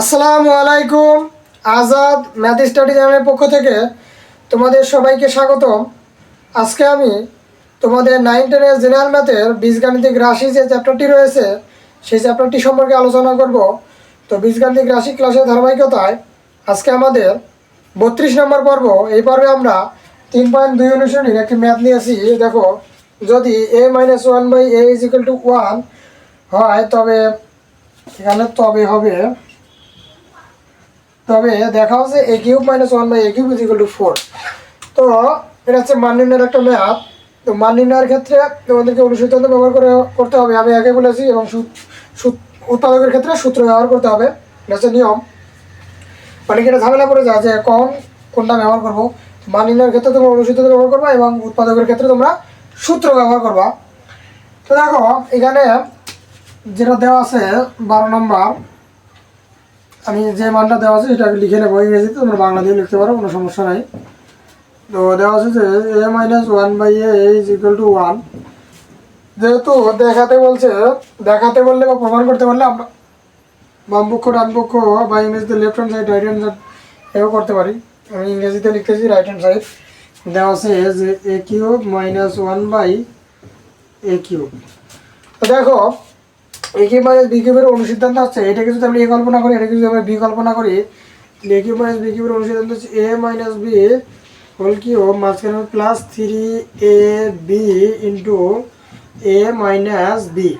আসসালামু আলাইকুম Azad math study চ্যানেলের পক্ষ থেকে তোমাদের সবাইকে স্বাগতম। আজকে আমি তোমাদের নাইন টেনের জেনারেল ম্যাথের বীজগাণিতিক রাশি যে চ্যাপ্টারটি রয়েছে, সেই চ্যাপ্টারটি সম্পর্কে আলোচনা করব। তো বীজগাণিতিক রাশি ক্লাসের ধারাবাহিকতায় আজকে আমাদের বত্রিশ নম্বর পর্ব। এই পর্বে আমরা তিন পয়েন্ট দুই অনুসারীর একটি ম্যাথ নিয়েছি। দেখো, যদি A minus one by A is equal to one হয়, তবে এখানে তবে হবে তবে দেখা হচ্ছে A cube minus one by A cube is equal to four তো এটা হচ্ছে মান নির্ণয়ের একটা ম্যাথ তো মান নির্ণয়ের ক্ষেত্রে তোমাদেরকে অনুসূচিত ব্যবহার করে করতে হবে। আমি আগে বলেছি এবং উৎপাদকের ক্ষেত্রে সূত্র ব্যবহার করতে হবে। এটা হচ্ছে নিয়ম। অনেকে এটা ঝামেলা পড়ে যায় যে কখন কোনটা ব্যবহার করব। মান নির্ণয়ের ক্ষেত্রে তোমরা অনুসূচিত ব্যবহার করবা এবং উৎপাদকের ক্ষেত্রে তোমরা সূত্র ব্যবহার করবা। তো দেখো, এখানে যেটা দেওয়া আছে বারো নম্বর আমি যে মানটা দেওয়া আছে সেটা লিখে নেব ইংরেজিতে তোমরা বাংলা দিয়ে লিখতে পারো, কোনো সমস্যা নাই। তো দেওয়া আছে যে A minus one by A is equal to one যেহেতু দেখাতে বলছে, দেখাতে বললে বা প্রমাণ করতে বললে আমরা বাম পক্ষ, ডান পক্ষ বা ইংরেজিতে left hand side right hand side এও করতে পারি। আমি ইংরেজিতে লিখতেছি রাইট হ্যান্ড সাইড দেওয়া আছে যে A cube minus one by A cube তো দেখো এ কিউব মাইনাস বি কিউবের অনুসিদ্ধান্ত হচ্ছে এটাকে যদি আমরা এ কল্পনা করি, এটাকে যদি আমরা বি কল্পনা করি এ কিউব মাইনাস বি অনুসিদ্ধান্ত হচ্ছে A minus B whole cube মাঝখানে plus three A B into A minus B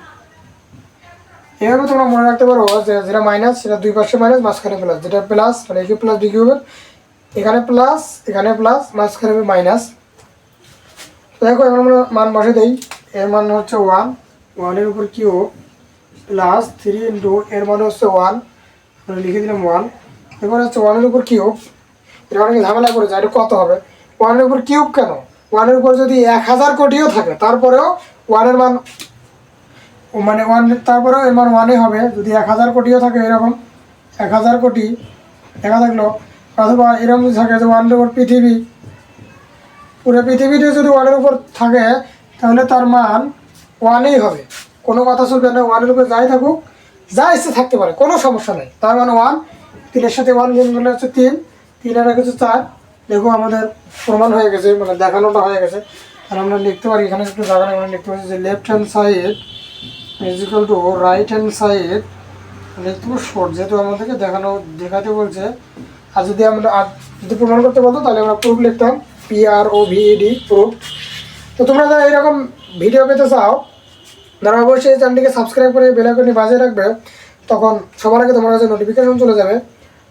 এভাবে তোমরা মনে রাখতে পারো যে যেটা মাইনাস সেটা দুই পাশে মাইনাস মাঝখানে প্লাস যেটা প্লাস মানে এ কিউব প্লাস বি এখানে প্লাস এখানে প্লাস মাঝখানে মাইনাস দেখো, এখন আমরা মান বসে দেই। এর মান হচ্ছে ওয়ান ওয়ানের উপর কিউব প্লাস থ্রি ইন্টু এর মানে হচ্ছে ওয়ান লিখে দিলাম ওয়ান এবার হচ্ছে ওয়ানের উপর কিউব এটা অনেকে ঝামেলা করে যায় এটা কত হবে? ওয়ানের উপর কিউব কেন? ওয়ানের উপর যদি এক হাজার কোটিও থাকে, তারপরেও ওয়ানের মান মানে ওয়ান তারপরেও এর মান ওয়ানে হবে। যদি এক হাজার কোটিও থাকে এরকম, এক হাজার কোটি, দেখা থাকল। অথবা এরকম থাকে যে ওয়ানের উপর পৃথিবী, পুরো পৃথিবীতে যদি ওয়ানের উপর থাকে, তাহলে তার মান ওয়ানেই হবে। কোনো কথা চলবে না ওয়ানের উপরে যাই থাকুক যা ইচ্ছে থাকতে পারে কোনো সমস্যা নেই। তার মানে ওয়ান তিনের সাথে ওয়ান গুণ করলে হচ্ছে তিন তিন আর হচ্ছে চার। দেখো আমাদের প্রমাণ হয়ে গেছে মানে দেখানোটা হয়ে গেছে। আর আমরা লিখতে পারি এখানে একটু নেই, আমরা লিখতে পারি যে left hand side is equal to right hand side লিখতে পারব শর্ট যেহেতু আমাদেরকে দেখানো দেখাতে বলছে। আর যদি আমরা আর যদি প্রমাণ করতে বলতো তাহলে আমরা প্রুফ লিখতাম P R O V E D proof তো তোমরা যারা এরকম ভিডিও পেতে চাও তারা অবশ্যই চ্যানেলটিকে সাবস্ক্রাইব করে বেলাকনি বাজিয়ে রাখবে, তখন সবার আগে তোমার কাছে নোটিফিকেশন চলে যাবে।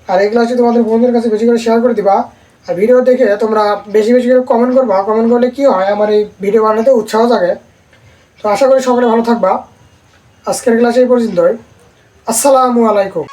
আর এগুলো হচ্ছে তোমাদের বন্ধুদের কাছে বেশি করে শেয়ার করে দিবা। আর ভিডিও দেখে তোমরা বেশি বেশি করে কমেন্ট করবা। কমেন্ট করলে কী হয়? আমার এই ভিডিও বানাতে উৎসাহ থাকে তো আশা করি সকলে ভালো থাকবা। আজকের ক্লাসে এই পর্যন্তই। আসসালামু আলাইকুম।